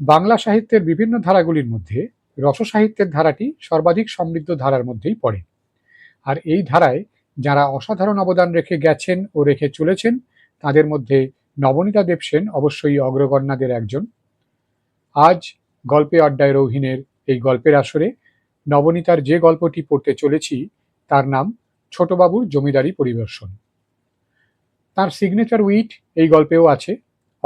বাংলা সাহিত্যের বিভিন্ন ধারাগুলির মধ্যে রসসাহিত্যের ধারাটি সর্বাধিক সমৃদ্ধ ধারার মধ্যেই পড়ে। আর এই ধারায় যারা অসাধারণ অবদান রেখে গেছেন ও রেখে চলেছেন, তাদের মধ্যে নবনীতা দেবসেন অবশ্যই অগ্রগণ্যাদের একজন। আজ গল্পে আড্ডায় রৌহিনের এই গল্পের আসরে নবনীতার যে গল্পটি পড়তে চলেছি, তার নাম ছোটবাবুর জমিদারি পরিদর্শন। তার সিগনেচার উইট এই গল্পেও আছে।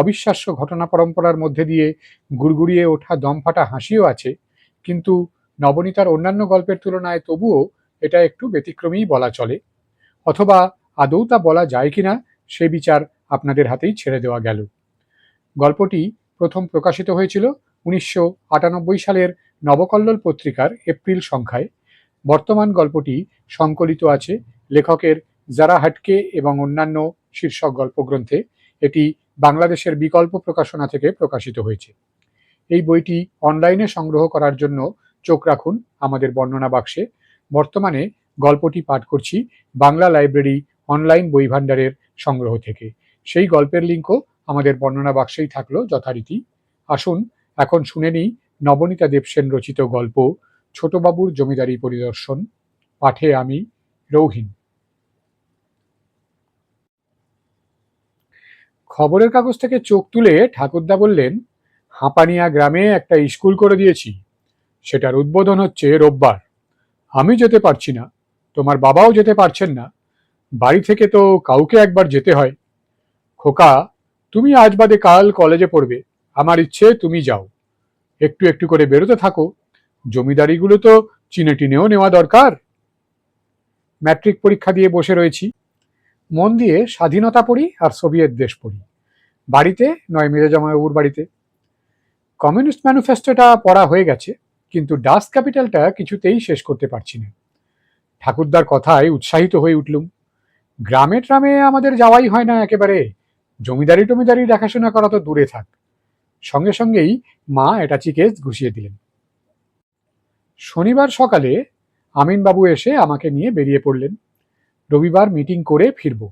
অবিশ্বাস্য ঘটনা পরম্পরার মধ্যে দিয়ে গুড়গুড়িয়ে ওঠা দমফাটা হাসিও আছে, কিন্তু নবনীতার অন্যান্য গল্পের তুলনায় তবুও এটা একটু ব্যতিক্রমী বলা চলে। অথবা আদৌ তা বলা যায় কিনা সে বিচার আপনাদের হাতেই ছেড়ে দেওয়া গেল। গল্পটি প্রথম প্রকাশিত হয়েছিল উনিশশো আটানব্বই সালের নবকল্লোল পত্রিকার এপ্রিল সংখ্যায়। বর্তমান গল্পটি সংকলিত আছে লেখকের জারা হাটকে এবং অন্যান্য শীর্ষক গল্পগ্রন্থে। এটি বাংলাদেশের বিকল্প প্রকাশনা থেকে প্রকাশিত হয়েছে। এই বইটি অনলাইনে সংগ্রহ করার জন্য চোখ রাখুন আমাদের বর্ণনা বাক্সে। বর্তমানে গল্পটি পাঠ করছি বাংলা লাইব্রেরি অনলাইন বই ভাণ্ডারের সংগ্রহ থেকে। সেই গল্পের লিঙ্কও আমাদের বর্ণনা বাক্সেই থাকল যথারীতি। আসুন, এখন শুনে নিই নবনীতা দেবসেন রচিত গল্প, ছোটবাবুর জমিদারি পরিদর্শন। পাঠে আমি রৌহিন। খবরের কাগজ থেকে চোখ তুলে ঠাকুরদা বললেন, হাঁপানিয়া গ্রামে একটা স্কুল করে দিয়েছি। সেটার উদ্বোধন হচ্ছে রোববার। আমি যেতে পারছি না। তোমার বাবাও যেতে পারছেন না। বাড়ি থেকে তো কাউকে একবার যেতে হয়। খোকা, তুমি আজ বাদে কাল কলেজে পড়বে। আমার ইচ্ছে, তুমি যাও। একটু একটু করে বেরোতে থাকো। জমিদারিগুলো তো চিনে টিনেও নেওয়া দরকার। ম্যাট্রিক পরীক্ষা দিয়ে বসে রয়েছি। মন দিয়ে স্বাধীনতা পড়ি আর সোভিয়েত দেশ পড়ি। বাড়িতে নয় মেজাজামাইবাবুর বাড়িতে। কমিউনিস্ট ম্যানিফেস্টোটা পড়া হয়ে গেছে, কিন্তু ডাস ক্যাপিটালটা কিছুতেই শেষ করতে পারছি না। ঠাকুরদার কথায় উৎসাহিত হয়ে উঠলুম, গ্রামে ট্রামে আমাদের যাওয়াই হয় না একেবারে। জমিদারি টমিদারি দেখাশোনা করা তো দূরে থাক। সঙ্গে সঙ্গেই মা এটা চিকেজ ঘুষিয়ে দিলেন। শনিবার সকালে আমিনবাবু এসে আমাকে নিয়ে বেরিয়ে পড়লেন। রবিবার মিটিং করে ফিরব।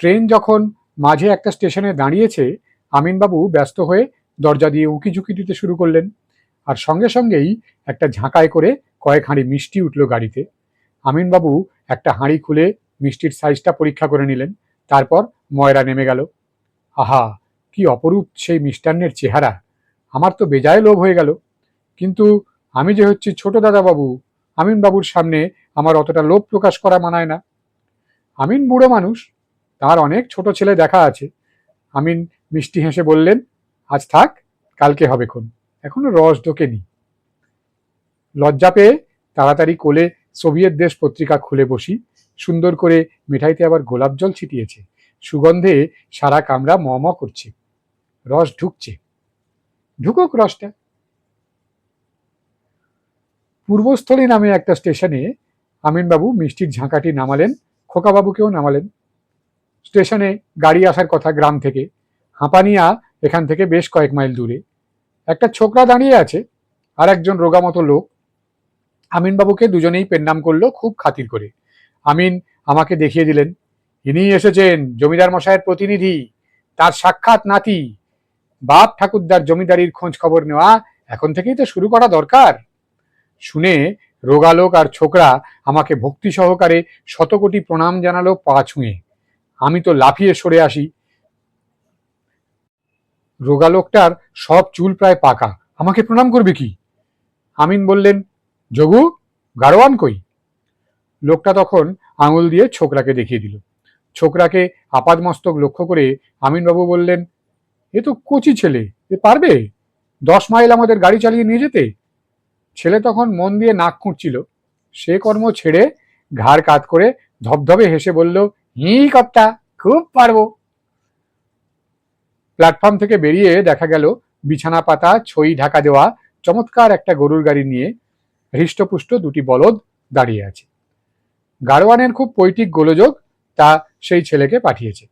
ট্রেন যখন মাঝে একটা স্টেশনে দাঁড়িয়েছে, আমিনবাবু ব্যস্ত হয়ে দরজা দিয়ে উঁকি ঝুঁকি দিতে শুরু করলেন আর সঙ্গে সঙ্গেই একটা ঝাঁকায় করে কয়েক হাঁড়ি মিষ্টি উঠল গাড়িতে। আমিনবাবু একটা হাঁড়ি খুলে মিষ্টির সাইজটা পরীক্ষা করে নিলেন, তারপর ময়রা নেমে গেল। আহা, কি অপরূপ সেই মিষ্টান্নের চেহারা! আমার তো বেজায় লোভ হয়ে গেল। কিন্তু আমি যে হচ্ছি ছোট দাদাবাবু, আমিনবাবুর সামনে আমার অতটা লোভ প্রকাশ করা মানায় না। আমিন বুড়ো মানুষ, তার অনেক ছোট ছেলে দেখা আছে। আমিন মিষ্টি হেসে বললেন, আজ থাক, কালকে হবে খন। এখনও রস ঢোকেনি। লজ্জা পেয়ে তাড়াতাড়ি কোলে সোভিয়েত দেশ পত্রিকা খুলে বসি। সুন্দর করে মিঠাইতে আবার গোলাপ জল ছিটিয়েছে। সুগন্ধে সারা কামরা ম ম করছে। রস ঢুকছে। ঢুকুক রসটা। পূর্বস্থলী নামে একটা স্টেশনে আমিনবাবু মিষ্টির ঝাঁকাটি নামালেন। খোকাবাবুকেও নামালেন। স্টেশনে গাড়ি আসার কথা গ্রাম থেকে। হাঁপানিয়া এখান থেকে বেশ কয়েক মাইল দূরে। একটা ছোকরা দাঁড়িয়ে আছে আর একজন রোগামতো লোক। আমিনবাবুকে দুজনেই পেন্নাম করল খুব খাতির করে। আমিন আমাকে দেখিয়ে দিলেন ইনি এসেছেন জমিদার মশাইয়ের প্রতিনিধি, তার সাক্ষাৎ নাতি। বাপ ঠাকুরদার জমিদারির খোঁজ খবর নেওয়া এখন থেকেই তো শুরু করা দরকার। শুনে রোগালোক আর ছোকরা আমাকে ভক্তি সহকারে শতকোটি প্রণাম জানালো পা ছুঁয়ে। আমি তো লাফিয়ে সরে আসি। রোগালোকটার সব চুল প্রায় পাকা। আমাকে প্রণাম করবে কি? আমিন বললেন যোগু গারোয়ান কই? লোকটা তখন আঙুল দিয়ে ছোকরাকে দেখিয়ে দিল। ছোকরাকে আপাদমস্তক লক্ষ্য করে আমিনবাবু বললেন, এ তো কচি ছেলে, এ পারবে? দশ মাইল আমাদের গাড়ি চালিয়ে নিয়ে যেতে? ছেলে তখন মন দিয়ে নাক খুঁটছিল সে কর্ম ছেড়ে ঘাড় কাত করে ধবধবে হেসে বলল, হি কর্তা, খুব পারব। প্ল্যাটফর্ম থেকে বেরিয়ে দেখা গেল বিছানা পাতা, ছই ঢাকা দেওয়া, চমৎকার একটা গরুর গাড়ি নিয়ে হৃষ্টপুষ্ট দুটি বলদ দাঁড়িয়ে আছে। গারোয়ানের খুব পৈটিক গোলযোগ তা সেই ছেলেকে পাঠিয়েছে।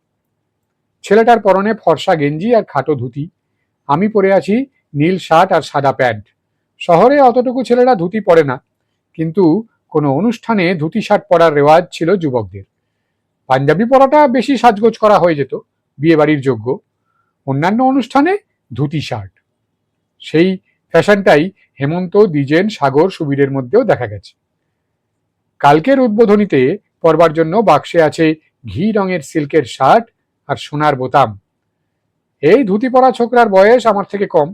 ছেলেটার পরনে ফর্সা গেঞ্জি আর খাটো ধুতি। আমি পরে আছি নীল শার্ট আর সাদা প্যান্ট। শহরে অতটুকু ছেলেরা ধুতি পরে না, কিন্তু কোনো অনুষ্ঠানে ধুতি শার্ট পরার রেওয়াজ ছিল যুবকদের। পাঞ্জাবি পরাটা বেশি সাজগোজ করা হয়ে যেত বিয়ে বাড়ির যোগ্য। অন্যান্য অনুষ্ঠানে ধুতি শার্ট। সেই ফ্যাশনটাই হেমন্ত, দ্বিজেন, সাগর, সুবীরের মধ্যেও দেখা গেছে। কালকের উদ্বোধনীতে পরবার জন্য বাক্সে আছে ঘি রঙের সিল্কের শার্ট আর সোনার বোতাম। এই ধুতি পরা ছোকরার বয়স আমার থেকে কম।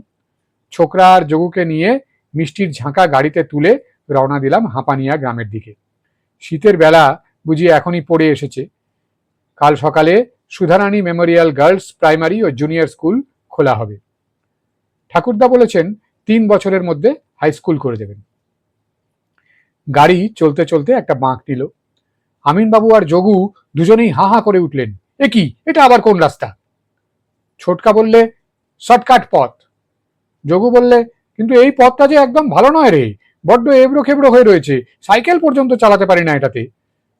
ছোকরা আর যোগুকে নিয়ে মিষ্টির ঝাঁকা গাড়িতে তুলে রওনা দিলাম হাঁপানিয়া গ্রামের দিকে। শীতের বেলা বুঝি এখনই পড়ে এসেছে। কাল সকালে সুধারানী মেমোরিয়াল গার্লস প্রাইমারি ও জুনিয়র স্কুল খোলা হবে। ঠাকুরদা বলেছেন, তিন বছরের মধ্যে হাই স্কুল করে দেবেন। গাড়ি চলতে চলতে একটা বাঁক নিল। আমিনবাবু আর যোগু দুজনেই হা হা করে উঠলেন। এ কি? এটা আবার কোন রাস্তা? ছোটকা বললে, শর্টকাট পথ। যোগু বললে কিন্তু এই পথটা যে একদম ভালো নয় রে। বড্ড এবড়ো খেবড়ো হয়ে রয়েছে। সাইকেল পর্যন্ত চালাতে পারি না এটাতে।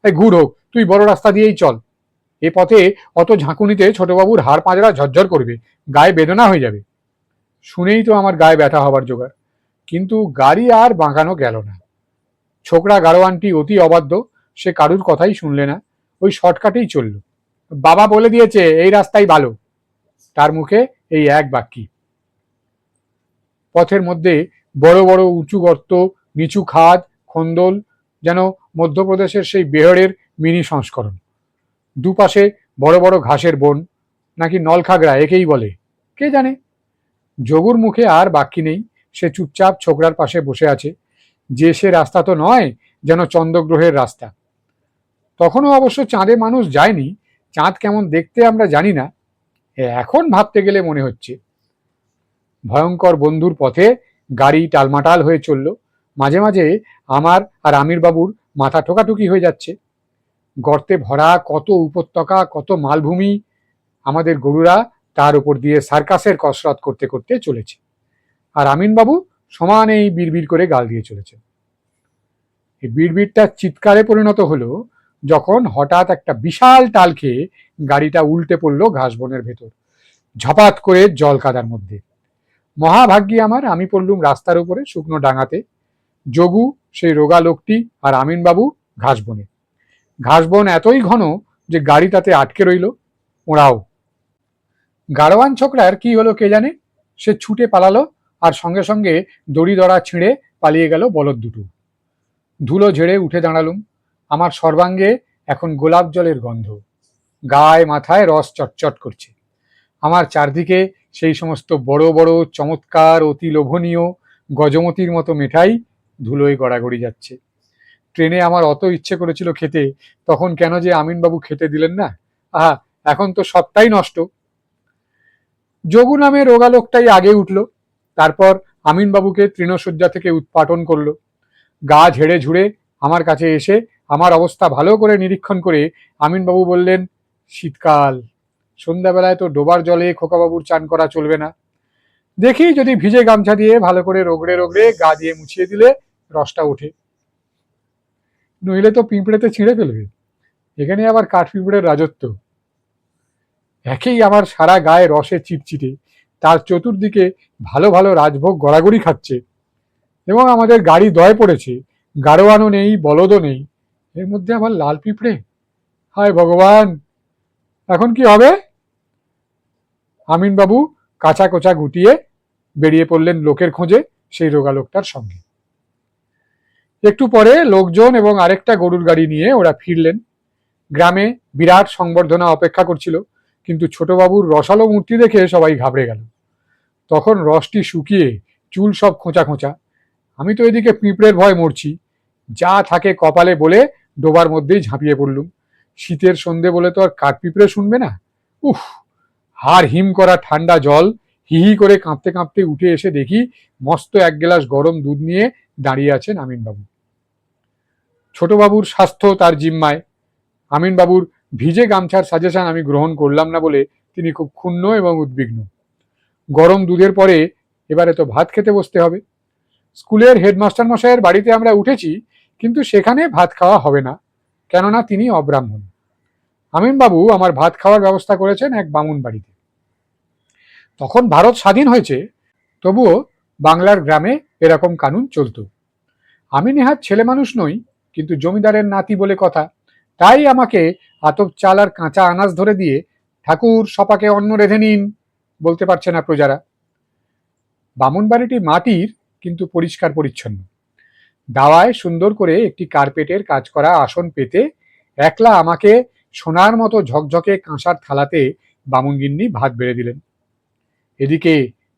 তাই ঘুর হোক, তুই বড় রাস্তা দিয়েই চল। এ পথে অত ঝাঁকুনিতে ছোটবাবুর হাড় পাঁজরা ঝরঝর করবে। গায়ে বেদনা হয়ে যাবে। শুনেই তো আমার গায়ে ব্যথা হবার জোগাড়। কিন্তু গাড়ি আর বাঁকানো গেল না। ছোকরা গাড়োয়ানটি অতি অবাধ্য, সে কারুর কথাই শুনলে না। ওই শর্টকাটেই চলল। বাবা বলে দিয়েছে, এই রাস্তাই ভালো। তার মুখে এই এক বাক্যি। পথের মধ্যে বড় বড় উঁচু গর্ত, নিচু খাদ, খন্দল, যেন মধ্যপ্রদেশের সেই বেহরের মিনি সংস্করণ। দুপাশে বড় বড় ঘাসের বন, নাকি নলখাগড়া, একেই বলে, কে জানে? যোগুর মুখে আর বাকি নেই, সে চুপচাপ ছোকরার পাশে বসে আছে, যে সে রাস্তা তো নয়, যেন চন্দ্রগ্রহের রাস্তা। তখনও অবশ্য চাঁদে মানুষ যায়নি, চাঁদ কেমন দেখতে আমরা জানি না এখন ভাবতে গেলে মনে হচ্ছে। ভয়ঙ্কর বন্ধুর পথে গাড়ি টালমাটাল হয়ে চলল। মাঝে মাঝে আমার আর আমির বাবুর মাথা ঠোকাঠুকি হয়ে যাচ্ছে। গর্তে ভরা কত উপত্যকা, কত মালভূমি আমাদের গরুরা তার উপর দিয়ে সার্কাসের কসরত করতে করতে চলেছে। আর আমিনবাবু সমানেই বিড়বিড় করে গাল দিয়ে চলেছে। এই বিড়বিড়টা চিৎকারে পরিণত হলো যখন হঠাৎ একটা বিশাল টাল খেয়ে গাড়িটা উল্টে পড়ল ঘাস বনের ভেতর। ঝপাত করে জল কাদার মধ্যে। মহাভাগ্যী আমার, আমি পড়লুম রাস্তার উপরে, শুকনো ডাঙাতে। যোগু, সেই রোগা লোকটি, আর আমিনবাবু ঘাস বনে ঘাস বন এতই ঘন যে গাড়ি তাতে আটকে রইল। ওরাও। গাড়োয়ান ছোকরার কি হলো কে জানে? সে ছুটে পালালো, আর সঙ্গে সঙ্গে দড়ি দড়া ছিঁড়ে পালিয়ে গেল বলদ দুটো। ধুলো ঝেড়ে উঠে দাঁড়ালুম। আমার সর্বাঙ্গে এখন গোলাপ জলের গন্ধ। গায়ে মাথায় রস চটচট করছে। আমার চারদিকে সেই সমস্ত বড় বড় চমৎকার, অতি লোভনীয়, গজমতির মতো মেঠাই ধুলোয় গড়াগড়ি যাচ্ছে। ট্রেনে আমার অত ইচ্ছে করেছিল খেতে, তখন কেন যে আমিনবাবু খেতে দিলেন না? আহা, এখন তো সবটাই নষ্ট। যোগু নামে রোগা লোকটাই আগে উঠল, তারপর আমিনবাবুকে তৃণশয্যা থেকে উৎপাটন করল। গা ঝেড়ে ঝুড়ে আমার কাছে এসে আমার অবস্থা ভালো করে নিরীক্ষণ করে আমিনবাবু বললেন, শীতকাল। সন্ধ্যাবেলায় তো ডোবার জলে খোকাবাবুর চান করা চলবে না। দেখি যদি ভিজে গামছা দিয়ে ভালো করে রোগড়ে রোগড়ে গা দিয়ে মুছিয়ে দিলে রসটা ওঠে। নইলে তো পিঁপড়েতে ছিঁড়ে ফেলবে। এখানে আবার কাঠ পিঁপড়ের রাজত্ব। একেই আমার সারা গায়ে রসে চিটচিটে। তার চতুর্দিকে ভালো ভালো রাজভোগ গড়াগড়ি খাচ্ছে। এবং আমাদের গাড়ি দয়ে পড়েছে। গাড়োয়ানও নেই, বলদও নেই। এর মধ্যে আবার লাল পিঁপড়ে? হায় ভগবান! এখন কি হবে? আমিনবাবু কাঁচা কোচা গুটিয়ে বেরিয়ে পড়লেন লোকের খোঁজে সেই রোগা লোকটার সঙ্গে। একটু পরে লোকজন এবং আরেকটা গরুর গাড়ি নিয়ে ওরা ফিরলেন। গ্রামে বিরাট সংবর্ধনা অপেক্ষা করছিল, কিন্তু ছোটবাবুর রসালো মূর্তি দেখে সবাই ঘাবড়ে গেল। তখন রসটি শুকিয়ে চুল সব খোঁচা খোঁচা। আমি তো এদিকে পিঁপড়ের ভয় মরছি। যা থাকে কপালে বলে ডোবার মধ্যেই ঝাঁপিয়ে পড়লুম। শীতের সন্ধে বলে তো আর কাঠ পিঁপড়ে শুনবে না? উফ! হাড় হিম করা ঠান্ডা জল, হি হি করে কাঁপতে কাঁপতে উঠে এসে দেখি মস্ত এক গ্লাস গরম দুধ নিয়ে দাঁড়িয়ে আছেন আমিনবাবু। ছোটবাবুর স্বাস্থ্য তার জিম্মায়। আমিনবাবুর ভিজে গামছার সাজেশন আমি গ্রহণ করলাম না বলে তিনি খুব ক্ষুণ্ণ এবং উদ্বিগ্ন। গরম দুধের পরে এবারে তো ভাত খেতে বসতে হবে। স্কুলের হেডমাস্টার মশাইয়ের বাড়িতে আমরা উঠেছি, কিন্তু সেখানে ভাত খাওয়া হবে না, কেননা তিনি অব্রাহ্মণ। আমিনবাবু আমার ভাত খাওয়ার ব্যবস্থা করেছেন এক বামুন বাড়িতে। তখন ভারত স্বাধীন হয়েছে, তবুও বাংলার গ্রামে এরকম কানুন চলতো। আমি নেহাত ছেলে মানুষ নই, কিন্তু জমিদারের নাতি বলে কথা। তাই আমাকে আতপ চাল আর কাঁচা আনাজ ধরে দিয়ে ঠাকুর সপাকে অন্ন রেঁধে নিন, বলতে পারছে না প্রজারা। বামুন বাড়িটি মাটির, কিন্তু পরিষ্কার পরিচ্ছন্ন। দাওয়ায় সুন্দর করে একটি কার্পেটের কাজ করা আসন পেতে একলা আমাকে সোনার মতো ঝকঝকে কাঁসার থালাতে বামুনগিন্নি ভাত বেড়ে দিলেন। এদিকে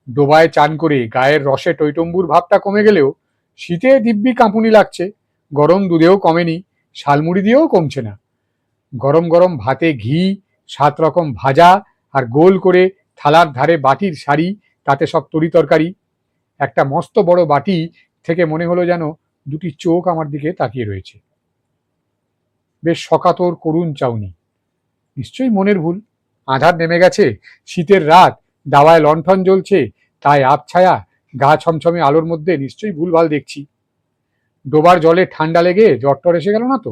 ডোবায় চান করে গায়ের রসে টৈটম্বুর ভাবটা কমে গেলেও শীতে দিব্যি কাঁপুনি লাগছে, গরম দুধেও কমেনি, শালমুড়ি দিয়েও কমছে না। গরম গরম ভাতে ঘি, সাত রকম ভাজা আর গোল করে থালার ধারে বাটির শাড়ি, তাতে সব তরি তরকারি। একটা মস্ত বড় বাটি থেকে মনে হলো যেন দুটি চোখ আমার দিকে তাকিয়ে রয়েছে। বেশ সকাতর করুণ চাউনি। নিশ্চয়ই মনের ভুল। আধার নেমে গেছে শীতের রাত দাওয়ায় লণ্ঠন জ্বলছে, তাই আবছায়া গা ছমছমে আলোর মধ্যে নিশ্চয়ই ভুলভাল দেখছি। ডোবার জলে ঠান্ডা লেগে জ্বর টর এসে গেল না তো?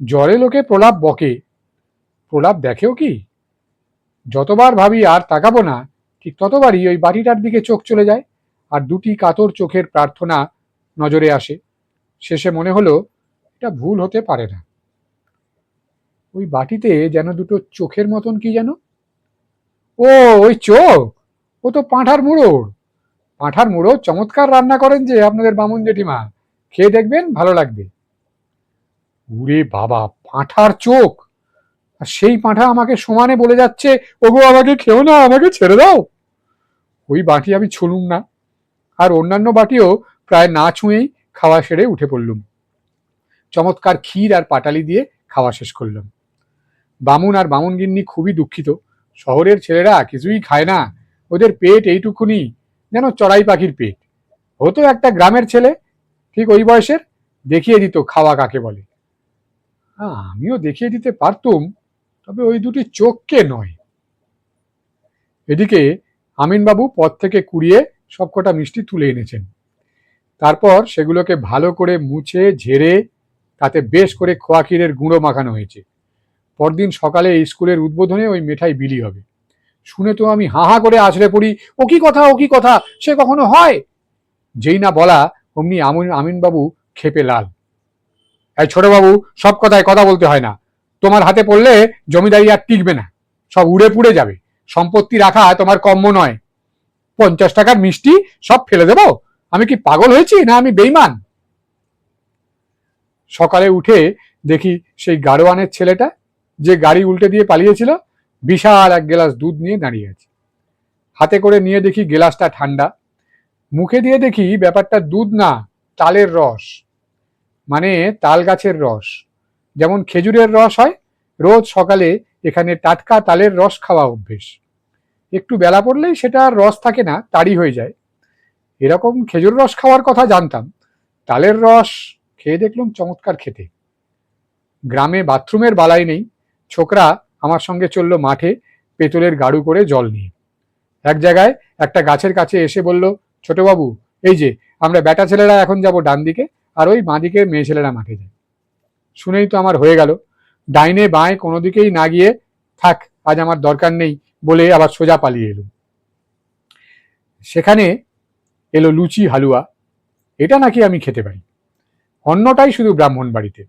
জ্বরে লোকে প্রলাপ বকে। প্রলাপ দেখেও কি? যতবার ভাবি আর তাকাবো না, ঠিক ততবারই ওই বাটিটার দিকে চোখ চলে যায় আর দুটি কাতর চোখের প্রার্থনা নজরে আসে। শেষে মনে হলো, এটা ভুল হতে পারে না। ওই বাটিতে যেন দুটো চোখের মতন কি যেন ও, ওই চোখ? ও তো পাঁঠার মুড়োর পাঁঠার মুড়ো চমৎকার রান্না করেন যে আপনাদের বামুন জেঠিমা। খেয়ে দেখবেন, ভালো লাগবে। উরে বাবা, পাঁঠার চোখ! আর সেই পাঁঠা আমাকে সমানে বলে যাচ্ছে, ওগো, আমাকে খেও না, আমাকে ছেড়ে দাও! ওই বাটি আমি ছুলুম না। আর অন্যান্য বাটিও প্রায় না ছুঁয়েই খাওয়া সেরে উঠে পড়লুম। চমৎকার ক্ষীর আর পাটালি দিয়ে খাওয়া শেষ করলাম। বামুন আর বামুনগিন্নি খুবই দুঃখিত। শহরের ছেলেরা কিছুই খায় না। ওদের পেট এইটুকুনি যেন চড়াই পাখির পেট। হতো একটা গ্রামের ছেলে ঠিক ওই বয়সের দেখিয়ে দিত খাওয়া কাকে বলে। হ্যাঁ, আমিও দেখিয়ে দিতে পারতুম তবে ওই দুটি চোখকে নয়। এদিকে আমিনবাবু পথ থেকে কুড়িয়ে সবকটা মিষ্টি তুলে এনেছেন। তারপর সেগুলোকে ভালো করে মুছে ঝেড়ে তাতে বেশ করে খোয়া ক্ষীরের গুঁড়ো মাখানো হয়েছে। পরদিন সকালে স্কুলের উদ্বোধনে ওই মেঠাই বিলি হবে। শুনে তো আমি হা হা করে আছড়ে পড়ি, ও কি কথা, ও কি কথা? সে কখনো হয়? যেই না বলা, অমনি আমিন আমিনবাবু খেপে লাল। এই ছোটবাবু সব কথায় কথা বলতে হয় না। তোমার হাতে পড়লে জমিদারি আর টিকবে না। সব উড়ে পুড়ে যাবে। সম্পত্তি রাখা তোমার কম্য নয়। পঞ্চাশ টাকার মিষ্টি সব ফেলে দেবো? আমি কি পাগল হয়েছি না আমি বেইমান সকালে উঠে দেখি সেই গাড়োয়ানের ছেলেটা যে গাড়ি উল্টে দিয়ে পালিয়েছিল, বিশাল এক গ্লাস দুধ নিয়ে দাঁড়িয়ে আছে। হাতে করে নিয়ে দেখি গ্লাসটা ঠান্ডা। মুখে দিয়ে দেখি ব্যাপারটা দুধ না, তালের রস। মানে তাল গাছের রস। যেমন খেজুরের রস হয়, রোজ সকালে এখানে টাটকা তালের রস খাওয়া অভ্যেস। একটু বেলা পড়লেই সেটা রস থাকে না তাড়ি হয়ে যায়। এরকম খেজুর রস খাওয়ার কথা জানতাম। তালের রস, খেয়ে দেখলাম চমৎকার খেতে। গ্রামে বাথরুমের বালাই নেই ছোকরা আমার সঙ্গে চলল মাঠে পেতলের গাড়ু করে জল নিয়ে। এক জায়গায় একটা গাছের কাছে এসে বলল, ছোটবাবু, এই যে, আমরা বেটা ছেলেরা এখন যাব ডান দিকে, আর ওই বাঁ দিকে মেয়ে ছেলেরা মাঠে যায়। শুনেই তো আমার হয়ে গেল। ডাইনে বাঁয়ে কোনো দিকেই না গিয়ে, থাক, আজ আমার দরকার নেই বলে আবার সোজা পালিয়ে এলুম সেখানে এলো লুচি, হালুয়া। এটা নাকি আমি খেতে পারি। অন্যটাই শুধু ব্রাহ্মণ বাড়িতে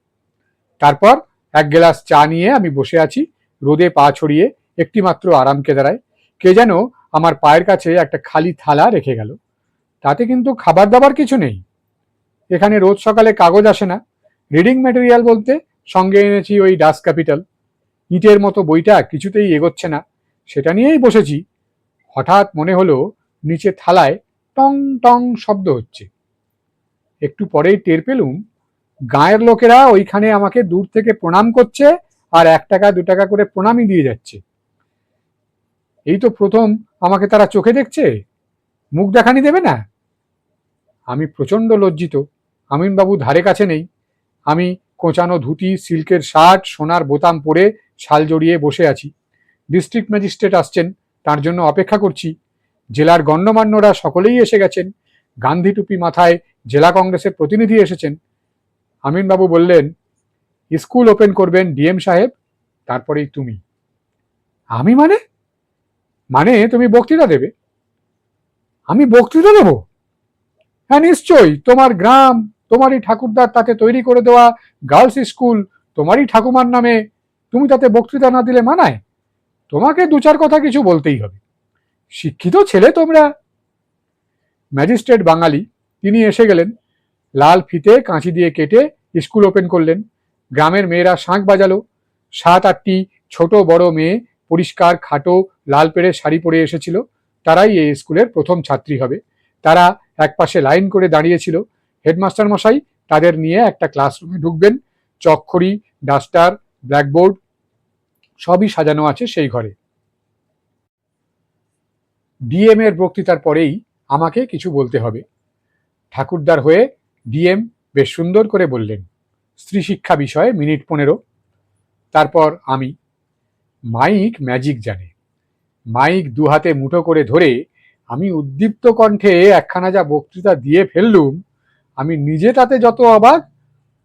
তারপর এক গ্লাস চা নিয়ে আমি বসে আছি। রোদে পা ছড়িয়ে একটি মাত্র আরাম কেদারায় কে যেন আমার পায়ের কাছে একটা খালি থালা রেখে গেল। তাতে কিন্তু খাবার দাবার কিছু নেই। এখানে রোজ সকালে কাগজ আসে না। রিডিং ম্যাটেরিয়াল বলতে সঙ্গে এনেছি ওই ডাস ক্যাপিটাল। ইটের মতো বইটা কিছুতেই এগোচ্ছে না। সেটা নিয়েই বসেছি। হঠাৎ মনে হলো নিচে থালায় টং টং শব্দ হচ্ছে। একটু পরেই টের পেলুম গাঁয়ের লোকেরা ওইখানে আমাকে দূর থেকে প্রণাম করছে আর এক টাকা, দু টাকা করে প্রণামই দিয়ে যাচ্ছে। এই তো প্রথম, আমাকে তারা চোখে দেখছে? মুখ দেখানি দেবে না? আমি প্রচণ্ড লজ্জিত। আমিনবাবু ধারে কাছে নেই। আমি কোঁচানো ধুতি, সিল্কের শার্ট, সোনার বোতাম পরে শাল জড়িয়ে বসে আছি। ডিস্ট্রিক্ট ম্যাজিস্ট্রেট আসছেন, তার জন্য অপেক্ষা করছি। জেলার গণ্যমান্যরা সকলেই এসে গেছেন। গান্ধী টুপি মাথায় জেলা কংগ্রেসের প্রতিনিধি এসেছেন। আমিনবাবু বললেন, স্কুল ওপেন করবেন ডিএম সাহেব, তারপরেই তুমি। আমি মানে? মানে তুমি বক্তৃতা দেবে। আমি বক্তৃতা দেব? হ্যাঁ নিশ্চয়ই। তোমার গ্রাম, তোমারই ঠাকুরদার তাতে তৈরি করে দেওয়া গার্লস স্কুল, তোমারই ঠাকুমার নামে তুমি তাতে বক্তৃতা না দিলে মানায়? তোমাকে দু চার কথা কিছু বলতেই হবে। শিক্ষিত ছেলে তোমরা। ম্যাজিস্ট্রেট বাঙালি, তিনি এসে গেলেন, লাল ফিতে কাঁচি দিয়ে কেটে স্কুল ওপেন করলেন। গ্রামের মেয়েরা শাঁখ বাজালো। সাত, আটটি ছোট বড় মেয়ে পরিষ্কার, খাটো, লাল পেড়ে শাড়ি পরে এসেছিল। তারাই এই স্কুলের প্রথম ছাত্রী হবে। তারা একপাশে লাইন করে দাঁড়িয়েছিল। হেডমাস্টার মশাই তাদের নিয়ে একটা ক্লাসরুমে ঢুকবেন। চকখড়ি, ডাস্টার, ব্ল্যাকবোর্ড সবই সাজানো আছে সেই ঘরে। ডিএম এর বক্তৃতার পরেই আমাকে কিছু বলতে হবে। ঠাকুরদার হয়ে ডিএম বেশ সুন্দর করে বললেন, স্ত্রী শিক্ষা বিষয়ে মিনিট পনেরো। তারপর আমি। মাইক ম্যাজিক জানে। মাইক দু হাতে মুঠো করে ধরে আমি উদ্দীপ্ত কণ্ঠে একখানা যা বক্তৃতা দিয়ে ফেললুম, আমি নিজে তাতে যত অবাক,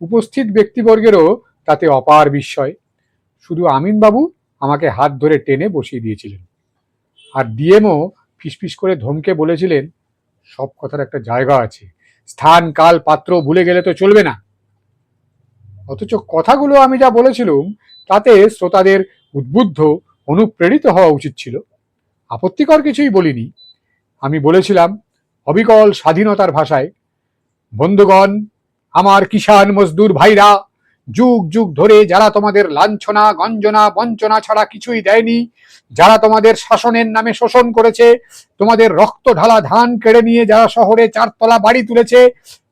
উপস্থিত ব্যক্তিবর্গেরও তাতে অপার বিস্ময়। শুধু আমিনবাবু আমাকে হাত ধরে টেনে বসিয়ে দিয়েছিলেন। আর ডিএমও ফিসফিস করে ধমকে বলেছিলেন, সব কথার একটা জায়গা আছে। স্থান কাল পাত্র ভুলে গেলে তো চলবে না। অথচ কথাগুলো আমি যা বলেছিলুম, তাতে শ্রোতাদের উদ্বুদ্ধ, অনুপ্রেরিত হওয়া উচিত ছিল। আপত্তিকর কিছুই বলিনি। আমি বলেছিলাম, অবিকল স্বাধীনতার ভাষায়, বন্ধুগণ, আমার কিষাণ মজদুর ভাইরা যুগ যুগ ধরে যারা তোমাদের লাঞ্ছনা, গঞ্জনা, বঞ্চনা ছাড়া কিছুই দেয়নি, যারা তোমাদের শাসনের নামে শোষণ করেছে, তোমাদের রক্ত ঢালা ধান কেড়ে নিয়ে যারা শহরে চারতলা বাড়ি তুলেছে,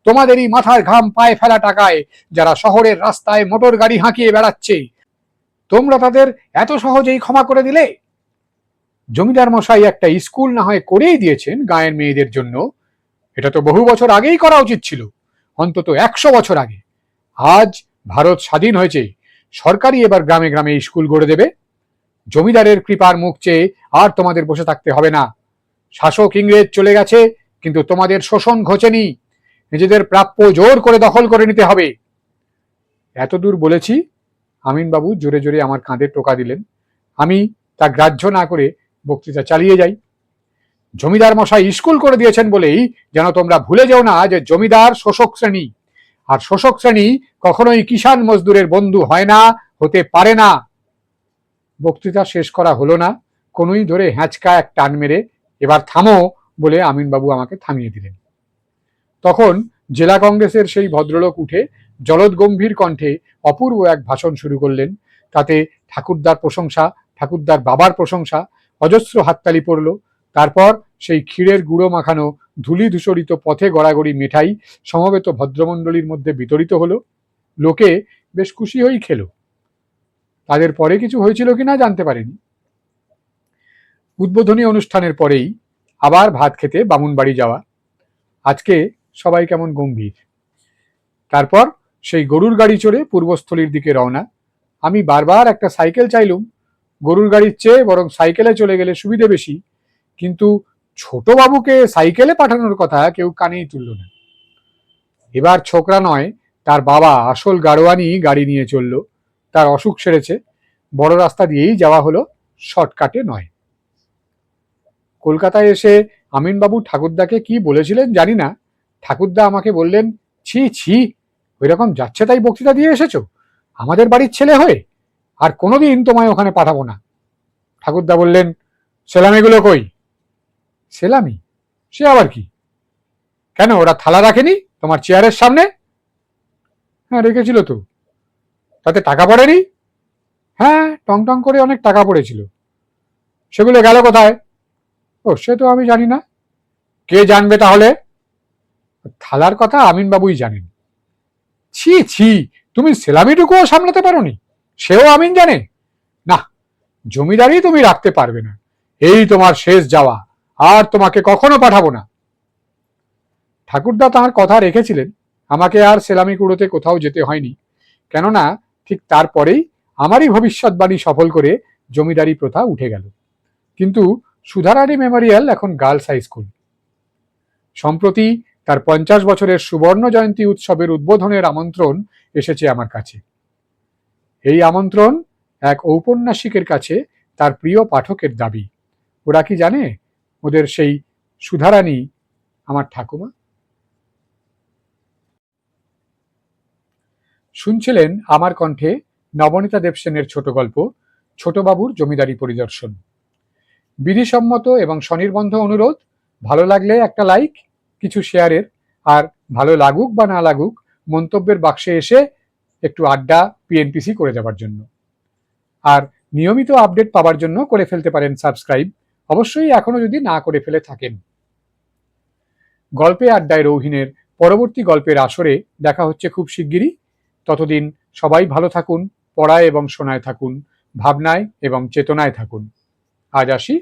তোমাদেরই মাথার ঘাম পায়ে ফেলা টাকায় যারা শহরের রাস্তায় মোটর গাড়ি হাঁকিয়ে বেড়াচ্ছে। তোমরা তাদের এত সহজেই ক্ষমা করে দিলে? জমিদার মশাই একটা স্কুল না হয় করেই দিয়েছেন গায়ের মেয়েদের জন্য। এটা তো বহু বছর আগেই করা উচিত ছিল, অন্তত একশো বছর আগে। আজ ভারত স্বাধীন হয়েছে, সরকারই এবার গ্রামে গ্রামে স্কুল গড়ে দেবে। জমিদারের কৃপার মুখ চেয়ে আর তোমাদের বসে থাকতে হবে না। শাসক ইংরেজ চলে গেছে, কিন্তু তোমাদের শোষণ ঘোচেনি। নিজেদের প্রাপ্য জোর করে দখল করে নিতে হবে। এতদূর বলেছি, আমিনবাবু জোরে জোরে আমার কাঁধে টোকা দিলেন। আমি তা গ্রাহ্য না করে বক্তৃতা চালিয়ে যাই। জমিদার মশাই স্কুল করে দিয়েছেন বলেই যেন তোমরা ভুলে যেও না যে জমিদার শোষক শ্রেণি। আর শোষক শ্রেণি কখনোই কিষাণ মজদুরের বন্ধু হয় না, হতে পারে না। বক্তৃতা শেষ করা হলো না। কোনোই ধরে হ্যাঁচকা এক টান মেরে এবার থামো বলে আমিনবাবু আমাকে থামিয়ে দিলেন। তখন জেলা কংগ্রেসের সেই ভদ্রলোক উঠে জলদগম্ভীর কণ্ঠে অপূর্ব এক ভাষণ শুরু করলেন। তাতে ঠাকুরদার প্রশংসা, ঠাকুরদার বাবার প্রশংসা, অজস্র হাততালি পড়ল। তারপর সেই ক্ষীরের গুঁড়ো মাখানো ধুলি ধূসরিত পথে গড়াগড়ি মেঠাই সমবেত ভদ্রমণ্ডলীর মধ্যে বিতরিত হলো। লোকে বেশ খুশি হয়েই খেলো। তাদের পরে কিছু হয়েছিল কিনা জানতে পারেনি। উদ্বোধনী অনুষ্ঠানের পরেই আবার ভাত খেতে বামুনবাড়ি যাওয়া। আজকে সবাই কেমন গম্ভীর। তারপর সেই গরুর গাড়ি চড়ে পূর্বস্থলীর দিকে রওনা। আমি বারবার একটা সাইকেল চাইলুম। গরুর গাড়ির চেয়ে বরং সাইকেলে চলে গেলে সুবিধে বেশি। কিন্তু ছোট বাবুকে সাইকেলে পাঠানোর কথা কেউ কানেই তুলল না। এবার ছোকরা নয়, তার বাবা আসল গাড়োয়ানি গাড়ি নিয়ে চলল। তার অসুখ সেরেছে। বড় রাস্তা দিয়েই যাওয়া হলো, শর্টকাটে নয়। কলকাতায় এসে আমিনবাবু ঠাকুরদাকে কি বলেছিলেন জানি না। ঠাকুরদা আমাকে বললেন, ছি ছি ওই রকম যাচ্ছে তাই বক্তৃতা দিয়ে এসেছ? আমাদের বাড়ির ছেলে হয়ে আর কোনোদিন তোমায় ওখানে পাঠাবো না। ঠাকুরদা বললেন, সেলামিগুলো কই? সেলামি? সে আবার কি? কেন, ওরা থালা রাখেনি তোমার চেয়ারের সামনে? হ্যাঁ রেখেছিল তো। তাতে টাকা পড়েনি? হ্যাঁ টং টং করে অনেক টাকা পড়েছিল। সেগুলো গেল কোথায়? ও, সে তো আমি জানি না। কে জানবে তাহলে? থালার কথা আমিনবাবুই জানেন। ছি ছি, তুমি সেলামিটুকুও সামলাতে পারোনি। সেও আমিন জানে। না জমিদারি তুমি রাখতে পারবে না। এই তোমার শেষ যাওয়া। আর তোমাকে কখনো পাঠাবো না। ঠাকুরদা তাঁর কথা রেখেছিলেন। আমাকে আর সেলামি কুড়োতে কোথাও যেতে হয়নি। কেননা ঠিক তারপরেই আমারই ভবিষ্যৎবাণী সফল করে জমিদারি প্রথা উঠে গেল। কিন্তু সুধারানী মেমোরিয়াল এখন গার্লস হাই স্কুল। সম্প্রতি তার পঞ্চাশ বছরের সুবর্ণ জয়ন্তী উৎসবের উদ্বোধনের আমন্ত্রণ এসেছে আমার কাছে। এই আমন্ত্রণ এক ঔপন্যাসিকের কাছে তার প্রিয় পাঠকের দাবি। ওরা কি জানে? ওদের সেই সুধারানী আমার ঠাকুমা। শুনছিলেন আমার কণ্ঠে নবনীতা দেবসেনের ছোট গল্প, ছোটবাবুর জমিদারি পরিদর্শন। বিধিসম্মত এবং স্বনির্বন্ধ অনুরোধ, ভালো লাগলে একটা লাইক, কিছু শেয়ারের, আর ভালো লাগুক বা না লাগুক, মন্তব্যের বাক্সে এসে একটু আড্ডা পিএনপিসি করে যাবার জন্য। আর নিয়মিত আপডেট পাওয়ার জন্য করে ফেলতে পারেন সাবস্ক্রাইব অবশ্যই এখনও যদি না করে ফেলে থাকেন। গল্পে আড্ডায় রৌহিনের পরবর্তী গল্পের আসরে দেখা হচ্ছে খুব শিগগিরই। ততদিন সবাই ভালো থাকুন, পড়ায় এবং শোনায় থাকুন, ভাবনায় এবং চেতনায় থাকুন। আজ আসি